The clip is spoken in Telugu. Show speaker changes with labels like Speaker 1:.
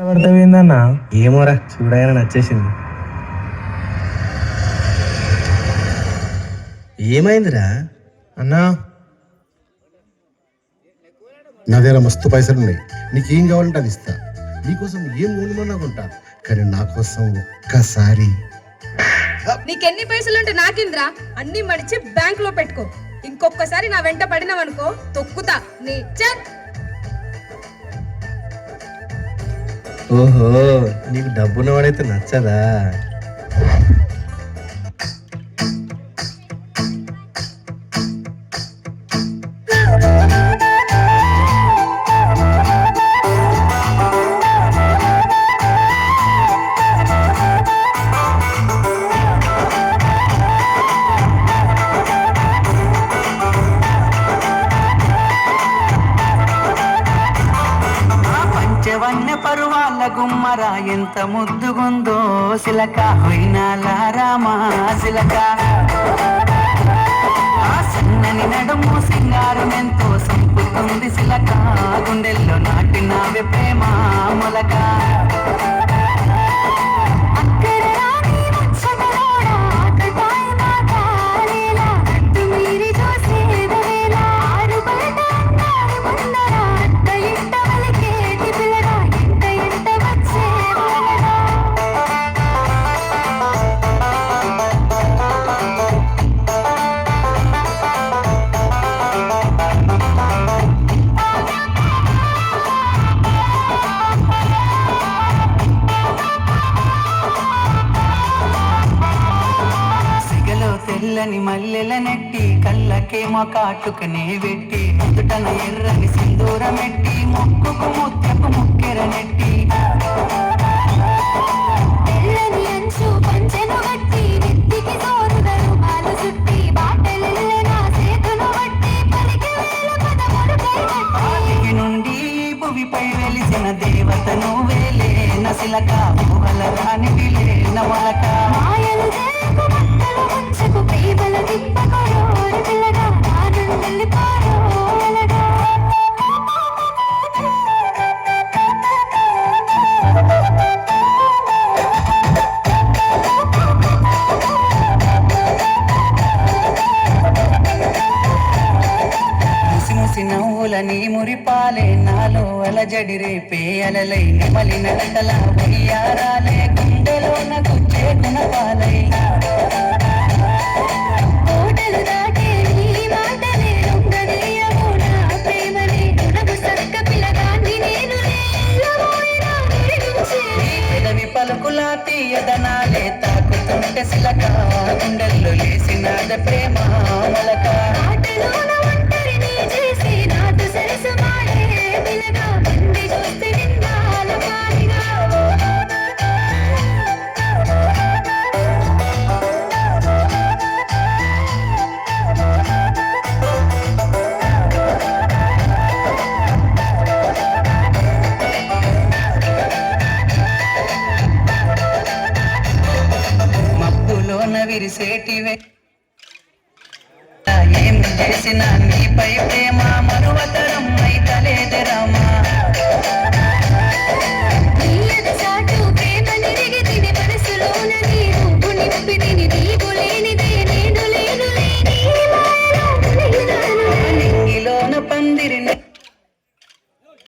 Speaker 1: పడతావేందన్నా ఏమోరా చూడగానే నచ్చేసింది. ఏమైందిరా? అన్నా?
Speaker 2: నా దగ్గర మస్తు పైసలు ఉన్నాయి. నీకేం కావాలంటే అది ఇస్తా. నీకోసం ఏం కొనుమన్నా కొంటా. కానీ నా కోసం ఒక్కసారి.
Speaker 3: నీకెన్ని పైసలుంటే నాకింద్రా. అన్ని మడిచి బ్యాంక్లో పెట్టుకో. ఇంకొకసారి నా వెంట పడినవనుకో తొక్కుతా. నీ చల్
Speaker 1: ఓహో నీకు డబ్బున్నవాడైతే నచ్చదా?
Speaker 4: పరువాల గుమ్మరా ఎంత ముద్దుగుందో సిలక హొయినాల రామా సిలక సన్నని నడుము సింగారం ఎంతో సంపుతుంది సిలక గుండెల్లో నాటినావే ప్రేమ మొలక. తెల్లని మల్లెల నెట్టి కళ్ళకేమో కాటుకనే వెట్టి నుదుటన ఎర్రని సింధూరమెట్టి ముక్కుకు ముత్యపు ముక్కెర నెట్టి. భువిపై వెలిసిన దేవత నువ్వేలే నసిలక పువ్వల రాని విలే నవలక ముసి ముసి నవ్వులని మురిపాలే నాలో అలజడి రేపే అలలై. నెమలి నడకల వయ్యారాలే గుండెలోన గుచ్చే గుణపాలై. నీ పలుకుల తీయదనాలే తాకుతుంటే సిలక గుండెల్లో లేసినాద ప్రేమ మలక చేసేటివే. విరిసేటివే ఏం చేసిన నీపై ప్రేమ మరువతరం అయితలేదే రామా.